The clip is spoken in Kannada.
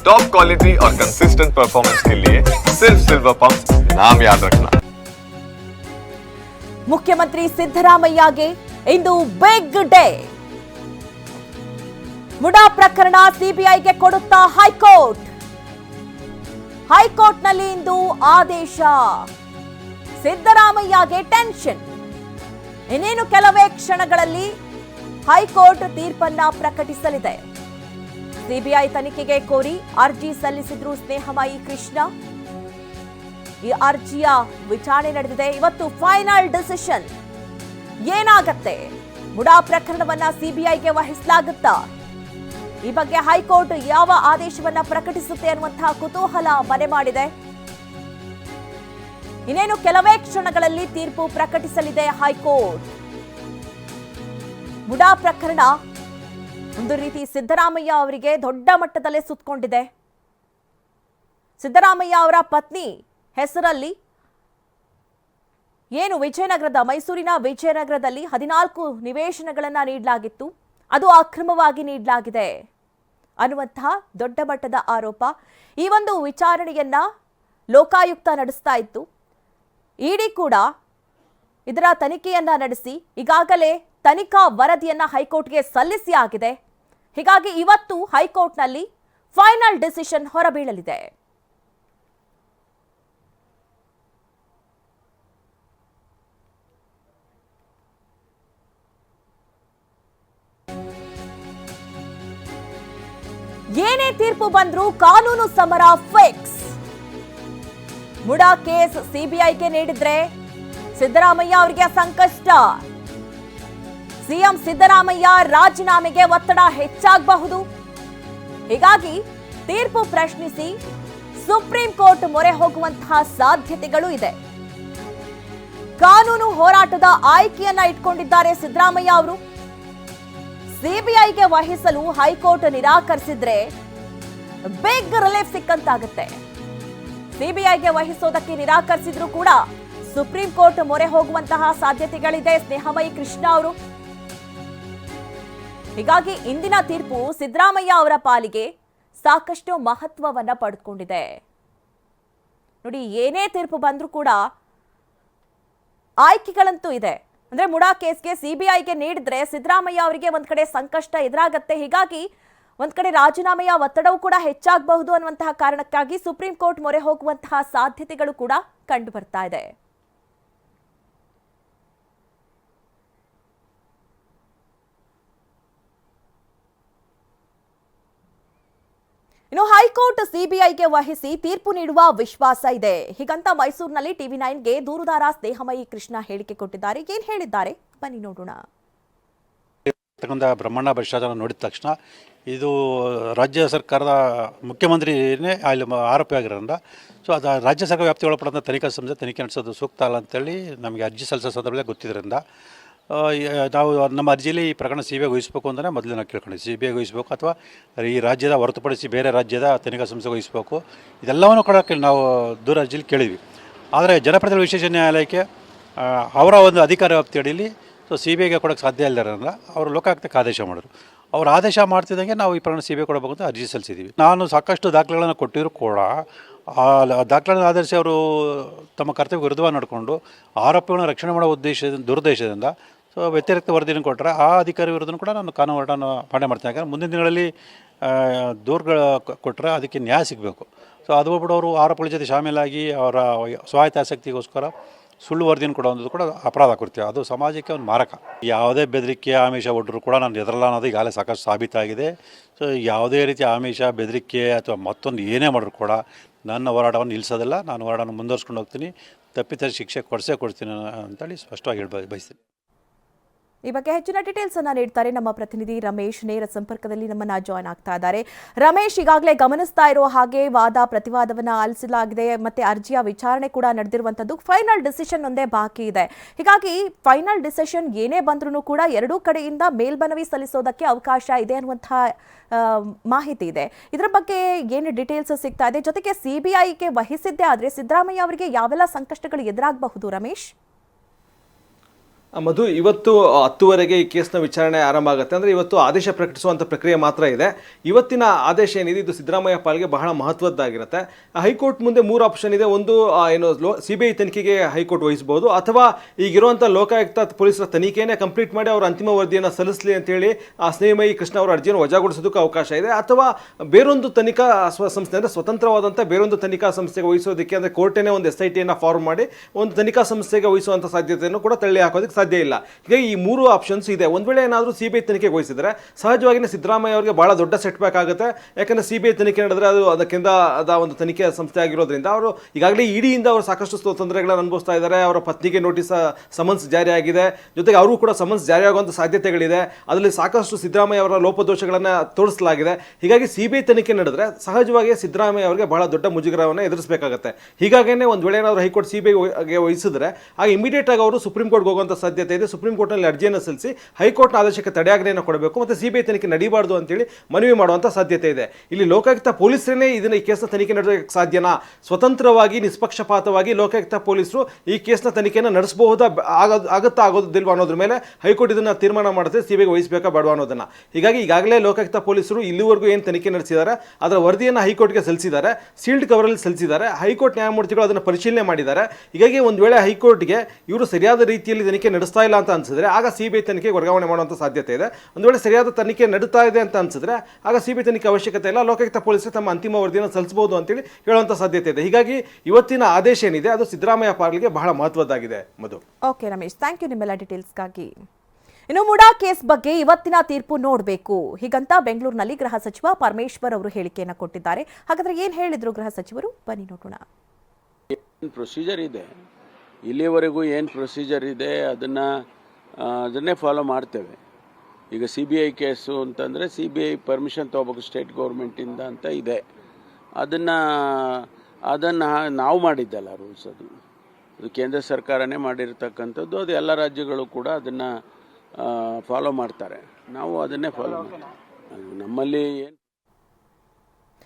टॉप क्वालिटी और कंसिस्टेंट परफॉर्मेंस के लिए सिर्फ सिल्वर पंप नाम याद रखना ಮುಖ್ಯಮಂತ್ರಿ ಸಿದ್ದರಾಮಯ್ಯಗೆ ಇಂದು ಬಿಗ್ ಡೇ ಮುಡಾ ಪ್ರಕರಣ ಸಿಬಿಐಗೆ ಕೊಡುತ್ತಾ ಹೈಕೋರ್ಟ್ ಹೈಕೋರ್ಟ್ನಲ್ಲಿ ಇಂದು ಆದೇಶ ಸಿದ್ದರಾಮಯ್ಯಗೆ ಟೆನ್ಷನ್ ಇನ್ನೇನು ಕೆಲವೇ ಕ್ಷಣಗಳಲ್ಲಿ ಹೈಕೋರ್ಟ್ ತೀರ್ಪನ್ನ ಪ್ರಕಟಿಸಲಿದೆ ಸಿಬಿಐ ತನಿಖೆಗೆ ಕೋರಿ ಅರ್ಜಿ ಸಲ್ಲಿಸಿದ್ರು ಸ್ನೇಹಮಯಿ ಕೃಷ್ಣ. ಈ ಅರ್ಜಿಯ ವಿಚಾರಣೆ ನಡೆದಿದೆ. ಇವತ್ತು ಫೈನಲ್ ಡಿಸಿಷನ್ ಏನಾಗತ್ತೆ? ಮುಡಾ ಪ್ರಕರಣವನ್ನ ಸಿಬಿಐಗೆ ವಹಿಸಲಾಗುತ್ತಾ? ಈ ಬಗ್ಗೆ ಹೈಕೋರ್ಟ್ ಯಾವ ಆದೇಶವನ್ನ ಪ್ರಕಟಿಸುತ್ತೆ ಅನ್ನುವಂತಹ ಕುತೂಹಲ ಮನೆ ಮಾಡಿದೆ. ಇನ್ನೇನು ಕೆಲವೇ ಕ್ಷಣಗಳಲ್ಲಿ ತೀರ್ಪು ಪ್ರಕಟಿಸಲಿದೆ ಹೈಕೋರ್ಟ್. ಮುಡಾ ಪ್ರಕರಣ ಒಂದು ರೀತಿ ಸಿದ್ದರಾಮಯ್ಯ ಅವರಿಗೆ ದೊಡ್ಡ ಮಟ್ಟದಲ್ಲೇ ಸುತ್ತಕೊಂಡಿದೆ ಸಿದ್ದರಾಮಯ್ಯ ಅವರ ಪತ್ನಿ ಹೆಸರಲ್ಲಿ ಏನು ವಿಜಯನಗರದ, ಮೈಸೂರಿನ ವಿಜಯನಗರದಲ್ಲಿ ಹದಿನಾಲ್ಕು ನಿವೇಶನಗಳನ್ನ ನೀಡಲಾಗಿತ್ತು. ಅದು ಅಕ್ರಮವಾಗಿ ನೀಡಲಾಗಿದೆ ಅನ್ನುವಂತಹ ದೊಡ್ಡ ಮಟ್ಟದ ಆರೋಪ. ಈ ಒಂದು ವಿಚಾರಣೆಯನ್ನ ಲೋಕಾಯುಕ್ತ ನಡೆಸ್ತಾ ಇತ್ತು. ಇಡಿ ಕೂಡ ಇದರ ತನಿಖೆಯನ್ನ ನಡೆಸಿ ಈಗಾಗಲೇ ತನಿಖಾ ವರದಿಯನ್ನ ಹೈಕೋರ್ಟ್ಗೆ ಸಲ್ಲಿಸಿ ಆಗಿದೆ. ಹೀಗಾಗಿ ಇವತ್ತು ಹೈಕೋರ್ಟ್ನಲ್ಲಿ ಫೈನಲ್ ಡಿಸಿಷನ್ ಹೊರಬೀಳಲಿದೆ. ಏನೇ ತೀರ್ಪು ಬಂದ್ರೂ ಕಾನೂನು ಸಮರ ಫಿಕ್ಸ್. ಮುಡಾ ಕೇಸ್ ಸಿಬಿಐಗೆ ನೀಡಿದ್ರೆ ಸಿದ್ದರಾಮಯ್ಯ ಅವರಿಗೆ ಸಂಕಷ್ಟ. ಸಿಎಂ ಸಿದ್ದರಾಮಯ್ಯ ರಾಜೀನಾಮೆಗೆ ಒತ್ತಡ ಹೆಚ್ಚಾಗಬಹುದು. ಹೀಗಾಗಿ ತೀರ್ಪು ಪ್ರಶ್ನಿಸಿ ಸುಪ್ರೀಂ ಕೋರ್ಟ್ ಮೊರೆ ಹೋಗುವಂತಹ ಸಾಧ್ಯತೆಗಳು ಇದೆ. ಕಾನೂನು ಹೋರಾಟದ ಆಯ್ಕೆಯನ್ನ ಇಟ್ಕೊಂಡಿದ್ದಾರೆ ಸಿದ್ದರಾಮಯ್ಯ ಅವರು. ಸಿಬಿಐಗೆ ವಹಿಸಲು ಹೈಕೋರ್ಟ್ ನಿರಾಕರಿಸಿದ್ರೆ ಬಿಗ್ ರಿಲೀಫ್ ಸಿಕ್ಕಂತಾಗುತ್ತೆ. ಸಿಬಿಐಗೆ ವಹಿಸೋದಕ್ಕೆ ನಿರಾಕರಿಸಿದ್ರು ಕೂಡ ಸುಪ್ರೀಂ ಕೋರ್ಟ್ ಮೊರೆ ಹೋಗುವಂತಹ ಸಾಧ್ಯತೆಗಳಿದೆ. ಸ್ನೇಹಮಯಿ ಕೃಷ್ಣ ಅವರು. ಹೀಗಾಗಿ ಇಂದಿನ ತೀರ್ಪು ಸಿದ್ದರಾಮಯ್ಯ ಅವರ ಪಾಲಿಗೆ ಸಾಕಷ್ಟು ಮಹತ್ವವನ್ನು ಪಡೆದುಕೊಂಡಿದೆ. ನೋಡಿ, ಏನೇ ತೀರ್ಪು ಬಂದರೂ ಕೂಡ ಆಯ್ಕೆಗಳಂತೂ ಇದೆ. ಅಂದ್ರೆ ಮುಡಾ ಕೇಸ್ಗೆ ಸಿಬಿಐಗೆ ನೀಡಿದ್ರೆ ಸಿದ್ದರಾಮಯ್ಯ ಅವರಿಗೆ ಒಂದು ಕಡೆ ಸಂಕಷ್ಟ ಎದುರಾಗತ್ತೆ. ಹೀಗಾಗಿ ಒಂದು ಕಡೆ ರಾಜೀನಾಮೆಯ ಒತ್ತಡವೂ ಕೂಡ ಹೆಚ್ಚಾಗಬಹುದು ಅನ್ನುವಂತಹ ಕಾರಣಕ್ಕಾಗಿ ಸುಪ್ರೀಂ ಕೋರ್ಟ್ ಮೊರೆ ಹೋಗುವಂತಹ ಸಾಧ್ಯತೆಗಳು ಕೂಡ ಕಂಡು ಬರ್ತಾ ಇದೆ. ಇನ್ನು ಹೈಕೋರ್ಟ್ ಸಿಬಿಐಗೆ ವಹಿಸಿ ತೀರ್ಪು ನೀಡುವ ವಿಶ್ವಾಸ ಇದೆ. ಹೀಗಂತ ಮೈಸೂರಿನಲ್ಲಿ ಟಿವಿ ನೈನ್ಗೆ ದೂರುದಾರ ಸ್ನೇಹಮಯಿ ಕೃಷ್ಣ ಹೇಳಿಕೆ ಕೊಟ್ಟಿದ್ದಾರೆ. ಏನ್ ಹೇಳಿದ್ದಾರೆ? ಬನ್ನಿ ನೋಡೋಣ. ಬ್ರಹ್ಮಾಂಡ ಭ್ರಷ್ಟಾಚಾರ ನೋಡಿದ ತಕ್ಷಣ ಇದು ರಾಜ್ಯ ಸರ್ಕಾರದ ಮುಖ್ಯಮಂತ್ರಿನೇ ಅಲ್ಲಿ ಆರೋಪಿ ಆಗಿರೋದ್ರಿಂದ, ಸೊ ಅದು ರಾಜ್ಯ ಸರ್ಕಾರ ವ್ಯಾಪ್ತಿ ಒಳಪಡಂಥ ತನಿಖಾ ಸಂಸ್ಥೆ ತನಿಖೆ ನಡೆಸೋದು ಸೂಕ್ತ ಅಲ್ಲ ಅಂತೇಳಿ ನಮಗೆ ಅರ್ಜಿ ಸಲ್ಲಿಸೋ ಸಂದರ್ಭದಲ್ಲಿ ಗೊತ್ತಿದ್ದರಿಂದ ನಾವು ನಮ್ಮ ಅರ್ಜಿಯಲ್ಲಿ ಈ ಪ್ರಕರಣ ಸಿ ಬಿ ವಹಿಸಬೇಕು ಅಂತಲೇ ಮೊದಲು ನಾವು ಕೇಳ್ಕೊಂಡಿದ್ವಿ ಸಿ ಬಿ ವಹಿಸಬೇಕು ಅಥವಾ ಈ ರಾಜ್ಯದ ಹೊರತುಪಡಿಸಿ ಬೇರೆ ರಾಜ್ಯದ ತನಿಖಾ ಸಂಸ್ಥೆ ವಹಿಸಬೇಕು. ಇದೆಲ್ಲವನ್ನು ಕೂಡ ನಾವು ದೂರ ಅರ್ಜಿಯಲ್ಲಿ ಕೇಳಿದ್ವಿ. ಆದರೆ ಜನಪ್ರತಿನಿಧಿ ವಿಶೇಷ ನ್ಯಾಯಾಲಯಕ್ಕೆ ಅವರ ಒಂದು ಅಧಿಕಾರ ವ್ಯಾಪ್ತಿ ಅಡಿಯಲ್ಲಿ ಸೊ ಸಿ ಬಿ ಐಗೆ ಕೊಡೋಕ್ಕೆ ಸಾಧ್ಯ ಇಲ್ಲದ್ರಿಂದ ಅವರು ಲೋಕಾಯುಕ್ತಕ್ಕೆ ಆದೇಶ ಮಾಡಿದ್ರು. ಅವ್ರು ಆದೇಶ ಮಾಡ್ತಿದ್ದಂಗೆ ನಾವು ಈ ಪ್ರಕರಣ ಸಿ ಬಿ ಐ ಕೊಡಬೇಕು ಅಂತ ಅರ್ಜಿ ಸಲ್ಲಿಸಿದ್ದೀವಿ ನಾನು ಸಾಕಷ್ಟು ದಾಖಲೆಗಳನ್ನು ಕೊಟ್ಟಿದ್ರು ಕೂಡ, ಆ ದಾಖಲೆಗಳನ್ನು ಆಧರಿಸಿ ಅವರು ತಮ್ಮ ಕರ್ತವ್ಯ ವಿರುದ್ಧವಾಗಿ ನಡ್ಕೊಂಡು ಆರೋಪಿಗಳನ್ನು ರಕ್ಷಣೆ ಮಾಡೋ ಉದ್ದೇಶದಿಂದ, ದುರುದ್ದೇಶದಿಂದ ಸೊ ವ್ಯತಿರಿಕ್ತ ವರದಿಯನ್ನು ಕೊಟ್ಟರೆ ಆ ಅಧಿಕಾರಿ ವಿರುದ್ಧ ಕೂಡ ನಾನು ಕಾನೂನು ಹೋರಾಟನ ಪಾಠ ಮಾಡ್ತೀನಿ. ಯಾಕಂದರೆ ಮುಂದಿನ ದಿನಗಳಲ್ಲಿ ದೂರುಗಳು ಕೊಟ್ಟರೆ ಅದಕ್ಕೆ ನ್ಯಾಯ ಸಿಗಬೇಕು. ಸೊ ಅದು ಬಿಟ್ಟು ಅವರು ಆರೋಪಗಳ ಜೊತೆ ಶಾಮೀಲಾಗಿ ಅವರ ಸ್ವಾಯತ್ತ ಆಸಕ್ತಿಗೋಸ್ಕರ ಸುಳ್ಳು ವರದಿಯನ್ನು ಕೊಡೋದು ಕೂಡ ಅಪರಾಧ ಕೊಡ್ತೀವಿ ಅದು ಸಮಾಜಕ್ಕೆ ಒಂದು ಮಾರಕ. ಯಾವುದೇ ಬೆದರಿಕೆ, ಆಮಿಷ ಒಡ್ರು ಕೂಡ ನಾನು ಎದರಲ್ಲ ಅನ್ನೋದು ಈಗಾಗಲೇ ಸಾಕಷ್ಟು ಸಾಬೀತಾಗಿದೆ. ಸೊ ಯಾವುದೇ ರೀತಿಯ ಆಮಿಷ, ಬೆದರಿಕೆ ಅಥವಾ ಮತ್ತೊಂದು ಏನೇ ಮಾಡಿದ್ರು ಕೂಡ ನನ್ನ ಹೋರಾಟವನ್ನು ನಿಲ್ಲಿಸೋದಿಲ್ಲ. ನಾನು ಹೋರಾಟವನ್ನು ಮುಂದುವರ್ಸ್ಕೊಂಡು ಹೋಗ್ತೀನಿ. ತಪ್ಪಿತರ ಶಿಕ್ಷೆ ಕೊಡಿಸೇ ಕೊಡ್ತೀನಿ ಅಂತೇಳಿ ಸ್ಪಷ್ಟವಾಗಿ ಹೇಳಿ ಬಯಸ್ತೀನಿ. ಈ ಬಗ್ಗೆ ಹೆಚ್ಚಿನ ಡೀಟೇಲ್ಸ್ ಅನ್ನ ನೀಡ್ತಾರೆ ನಮ್ಮ ಪ್ರತಿನಿಧಿ ರಮೇಶ್. ನೇರ ಸಂಪರ್ಕದಲ್ಲಿ ನಮ್ಮನ್ನ ಜಾಯ್ನ್ ಆಗ್ತಾ ಇದ್ದಾರೆ. ರಮೇಶ್, ಈಗಾಗಲೇ ಗಮನಿಸ್ತಾ ಇರೋ ಹಾಗೆ ವಾದ, ಪ್ರತಿವಾದವನ್ನ ಆಲಿಸಲಾಗಿದೆ. ಮತ್ತೆ ಅರ್ಜಿಯ ವಿಚಾರಣೆ ಕೂಡ ನಡೆದಿರುವಂತದ್ದು ಫೈನಲ್ ಡಿಸಿಷನ್ ಒಂದೇ ಬಾಕಿ ಇದೆ. ಹೀಗಾಗಿ ಫೈನಲ್ ಡಿಸಿಷನ್ ಏನೇ ಬಂದ್ರೂ ಕೂಡ ಎರಡೂ ಕಡೆಯಿಂದ ಮೇಲ್ಮನವಿ ಸಲ್ಲಿಸೋದಕ್ಕೆ ಅವಕಾಶ ಇದೆ ಅನ್ನುವಂತಹ ಮಾಹಿತಿ ಇದೆ. ಇದರ ಬಗ್ಗೆ ಏನು ಡೀಟೇಲ್ಸ್ ಸಿಗ್ತಾ ಇದೆ? ಜೊತೆಗೆ ಸಿಬಿಐಗೆ ವಹಿಸಿದ್ದೇ ಆದ್ರೆ ಸಿದ್ದರಾಮಯ್ಯ ಅವರಿಗೆ ಯಾವೆಲ್ಲ ಸಂಕಷ್ಟಗಳು ಎದುರಾಗಬಹುದು ರಮೇಶ್? ಮಧು, ಇವತ್ತು ಹತ್ತುವರೆಗೆ ಈ ಕೇಸ್ನ ವಿಚಾರಣೆ ಆರಂಭ ಆಗುತ್ತೆ. ಅಂದರೆ ಇವತ್ತು ಆದೇಶ ಪ್ರಕಟಿಸುವಂಥ ಪ್ರಕ್ರಿಯೆ ಮಾತ್ರ ಇದೆ. ಇವತ್ತಿನ ಆದೇಶ ಏನಿದೆ, ಇದು ಸಿದ್ದರಾಮಯ್ಯ ಪಾಲ್ಗೆ ಬಹಳ ಮಹತ್ವದ್ದಾಗಿರುತ್ತೆ. ಹೈಕೋರ್ಟ್ ಮುಂದೆ ಮೂರು ಆಪ್ಷನ್ ಇದೆ. ಒಂದು ಏನು, ಲೋ ಸಿ ಬಿ ಐ ತನಿಖೆಗೆ ಹೈಕೋರ್ಟ್ ವಹಿಸಬಹುದು. ಅಥವಾ ಈಗಿರುವಂಥ ಲೋಕಾಯುಕ್ತ ಪೊಲೀಸರ ತನಿಖೆನೇ ಕಂಪ್ಲೀಟ್ ಮಾಡಿ ಅವರ ಅಂತಿಮ ವರದಿಯನ್ನು ಸಲ್ಲಿಸಲಿ ಅಂತೇಳಿ, ಆ, ಸ್ನೇಹಮಯಿ ಕೃಷ್ಣ ಅವರ ಅರ್ಜಿಯನ್ನು ವಜಾಗೊಳಿಸೋದಕ್ಕೆ ಅವಕಾಶ ಇದೆ. ಅಥವಾ ಬೇರೊಂದು ತನಿಖಾ ಸಂಸ್ಥೆ, ಅಂದರೆ ಸ್ವತಂತ್ರವಾದಂಥ ಬೇರೊಂದು ತನಿಖಾ ಸಂಸ್ಥೆಗೆ ವಹಿಸೋದಕ್ಕೆ, ಅಂದರೆ ಕೋರ್ಟೇನೇ ಒಂದು ಎಸ್ ಐ ಟಿಯನ್ನು ಫಾರ್ಮ್ ಮಾಡಿ, ಒಂದು ತನಿಖಾ ಸಂಸ್ಥೆಗೆ ವಹಿಸುವಂಥ ಸಾಧ್ಯತೆಯನ್ನು ಕೂಡ ತಳ್ಳಿ ಹಾಕೋದಕ್ಕೆ ಸಾಧ್ಯ ಇಲ್ಲ. ಹೀಗಾಗಿ ಈ ಮೂರು ಆಪ್ಷನ್ಸ್ ಇದೆ. ಒಂದು ವೇಳೆ ಏನಾದರೂ ಸಿ ಬಿ ಐ ತನಿಖೆಗೆ ವಹಿಸಿದರೆ ಸಹಜವಾಗಿಯೇ ಸಿದ್ದರಾಮಯ್ಯ ಅವರಿಗೆ ಬಹಳ ದೊಡ್ಡ ಸೆಟ್ ಬ್ಯಾಕ್ ಆಗುತ್ತೆ. ಯಾಕಂದರೆ ಸಿ ಬಿ ಐ ತನಿಖೆ ನಡೆದ್ರೆ ಅದು ಅದಕ್ಕಿಂತ ಅದ ಒಂದು ತನಿಖೆ ಸಂಸ್ಥೆ ಆಗಿರೋದ್ರಿಂದ ಅವರು ಈಗಾಗಲೇ ಇಡಿಯಿಂದ ಅವರು ಸಾಕಷ್ಟು ತೊಂದರೆಗಳನ್ನು ಅನುಭವಿಸ್ತಾ ಇದ್ದಾರೆ. ಅವರ ಪತ್ನಿಗೆ ನೋಟಿಸ್ ಸಮನ್ಸ್ ಜಾರಿಯಾಗಿದೆ ಜೊತೆಗೆ ಅವರು ಕೂಡ ಸಮನ್ಸ್ ಜಾರಿ ಜಾರಿಯಾಗುವಂಥ ಸಾಧ್ಯತೆಗಳಿದೆ. ಅದರಲ್ಲಿ ಸಾಕಷ್ಟು ಸಿದ್ದರಾಮಯ್ಯ ಅವರ ಲೋಪದೋಷಗಳನ್ನು ತೋರಿಸಲಾಗಿದೆ. ಹೀಗಾಗಿ ಸಿ ಬಿ ಐ ತನಿಖೆ ನಡೆದ್ರೆ ಸಹಜವಾಗಿ ಸಿದ್ದರಾಮಯ್ಯ ಅವರಿಗೆ ಬಹಳ ದೊಡ್ಡ ಮುಜುಗರವನ್ನು ಎದುರಿಸಬೇಕಾಗುತ್ತೆ. ಹೀಗಾಗಿ ಒಂದು ವೇಳೆ ಏನಾದರೂ ಹೈಕೋರ್ಟ್ ಸಿ ಬಿ ಐಗೆ ವಹಿಸಿದ್ರೆ ಆಗ ಇಮಿಡಿಯೇಟ್ ಆಗಿ ಅವರು ಸುಪ್ರೀಂ ಕೋರ್ಟ್ಗೆ ಹೋಗುವಂಥ ಸಾಧ್ಯತೆ ಇದೆ. ಸುಪ್ರೀಂ ಕೋರ್ಟ್ನಲ್ಲಿ ಅರ್ಜಿಯನ್ನು ಸಲ್ಲಿಸಿ ಹೈಕೋರ್ಟ್ನ ಆದೇಶಕ್ಕೆ ತಡೆಯಾಜ್ಞೆಯನ್ನು ಕೊಡಬೇಕು ಮತ್ತು ಸಿಬಿಐ ತನಿಖೆ ನಡೀಬಾರ್ದು ಅಂತೇಳಿ ಮನವಿ ಮಾಡುವಂಥ ಸಾಧ್ಯತೆ ಇದೆ. ಇಲ್ಲಿ ಲೋಕಾಯುಕ್ತ ಪೊಲೀಸರೇ ಇದನ್ನು ಈ ಕೇಸ್ನ ತನಿಖೆ ನಡೆಸೋಕ್ಕೆ ಸಾಧ್ಯನಾ? ಸ್ವತಂತ್ರವಾಗಿ, ನಿಷ್ಪಕ್ಷಪಾತವಾಗಿ ಲೋಕಾಯುಕ್ತ ಪೊಲೀಸರು ಈ ಕೇಸ್ನ ತನಿಖೆಯನ್ನು ನಡೆಸಬಹುದಾ ಆಗೋದು ಆಗುತ್ತಾ ಆಗೋದಿಲ್ವಾ ಅನ್ನೋದ್ರ ಮೇಲೆ ಹೈಕೋರ್ಟ್ ಇದನ್ನ ತೀರ್ಮಾನ ಮಾಡುತ್ತೆ, ಸಿಬಿಐಗೆ ವಹಿಸಬೇಕಾ ಬೇಡವಾ ಅನ್ನೋದನ್ನ. ಹೀಗಾಗಿ ಈಗಾಗಲೇ ಲೋಕಾಯುಕ್ತ ಪೊಲೀಸರು ಇಲ್ಲಿವರೆಗೂ ಏನು ತನಿಖೆ ನಡೆಸಿದ್ದಾರೆ, ಅದರ ವರದಿಯನ್ನು ಹೈಕೋರ್ಟ್ಗೆ ಸಲ್ಲಿಸಿದ್ದಾರೆ, ಸೀಲ್ಡ್ ಕವರಲ್ಲಿ ಸಲ್ಲಿಸಿದ್ದಾರೆ, ಹೈಕೋರ್ಟ್ ನ್ಯಾಯಮೂರ್ತಿಗಳು ಅದನ್ನು ಪರಿಶೀಲನೆ ಮಾಡಿದ್ದಾರೆ. ಹೀಗಾಗಿ ಒಂದು ವೇಳೆ ಹೈಕೋರ್ಟ್ಗೆ ಇವರು ಸರಿಯಾದ ರೀತಿಯಲ್ಲಿ ತನಿಖೆ ನಡೆಸ್ತಾ ಇಲ್ಲ ಅಂತ ಅನ್ಸಿದ್ರೆ ಆಗ ಸಿ ಬಿ ಐ ತನಿಖೆಗೆ ವರ್ಗಾವಣೆ ಮಾಡುವಂಥ ಸಾಧ್ಯತೆ ಇದೆ. ಒಂದು ವೇಳೆ ಸರಿಯಾದ ತನಿಖೆ ನಡೀತಾ ಇದೆ ಅಂತ ಅನ್ಸಿದ್ರೆ ಆಗ ಸಿ ಬಿ ಐ ತನಿಖೆ ಅವಶ್ಯಕತೆ ಇಲ್ಲ. ಲೋಕಾಯುಕ್ತ ಪೊಲೀಸರು ತಮ್ಮ ಅಂತಿಮ ವರದಿಯನ್ನು ಸಲ್ಲಿಸಬಹುದು ಅಂತೇಳಿ ಹೇಳುವಂಥ ಸಾಧ್ಯತೆ ಇದೆ. ಹೀಗಾಗಿ ಇವತ್ತಿನ ಆದೇಶ ಏನಿದೆ ಅದು ಸಿದ್ದರಾಮಯ್ಯ ಪಾರ್ಲಿಗೆ ಬಹಳ ಮಹತ್ವದ್ದಾಗಿದೆ. Madhu. Okay Ramesh thank you ನಿಮ್ಮೆಲ್ಲ ಡೀಟೇಲ್ಸ್ಗಾಗಿ ಇನ್ನು ಮುಡಾ ಕೇಸ್ ಬಗ್ಗೆ ಇವತ್ತಿನ ತೀರ್ಪು ನೋಡಬೇಕು. ಹೀಗಂತ ಬೆಂಗಳೂರಿನಲ್ಲಿ ಗೃಹ ಸಚಿವ ಪರಮೇಶ್ವರ್ ಅವರು ಹೇಳಿಕೆಯನ್ನು ಕೊಟ್ಟಿದ್ದಾರೆ. ಹಾಗಾದ್ರೆ ಏನು ಹೇಳಿದ್ರು ಗೃಹ ಸಚಿವರು? ಬನ್ನಿ ನೋಡೋಣ. ಏನು ಪ್ರೊಸೀಜರ್ ಇದೆ? ಇಲ್ಲಿವರೆಗೂ ಏನು ಪ್ರೊಸೀಜರ್ ಇದೆ ಅದನ್ನು ಅದನ್ನೇ ಫಾಲೋ ಮಾಡ್ತೇವೆ. ಈಗ ಸಿ ಬಿ ಐ ಕೇಸು ಅಂತಂದರೆ ಸಿ ಬಿ ಐ ಪರ್ಮಿಷನ್ ತೊಗೋಬೇಕು ಸ್ಟೇಟ್ ಗೌರ್ಮೆಂಟಿಂದ ಅಂತ ಇದೆ. ಅದನ್ನು ಅದನ್ನು ನಾವು ಮಾಡಿದ್ದಲ್ಲ ರೂಲ್ಸ್ ಅದು. ಅದು ಕೇಂದ್ರ ಸರ್ಕಾರನೇ ಮಾಡಿರ್ತಕ್ಕಂಥದ್ದು ಅದು ಎಲ್ಲ ರಾಜ್ಯಗಳು ಕೂಡ ಅದನ್ನು ಫಾಲೋ ಮಾಡ್ತಾರೆ. ನಾವು ಅದನ್ನೇ ಫಾಲೋ ಮಾಡ್ತೀವಿ ನಮ್ಮಲ್ಲಿ ಏನು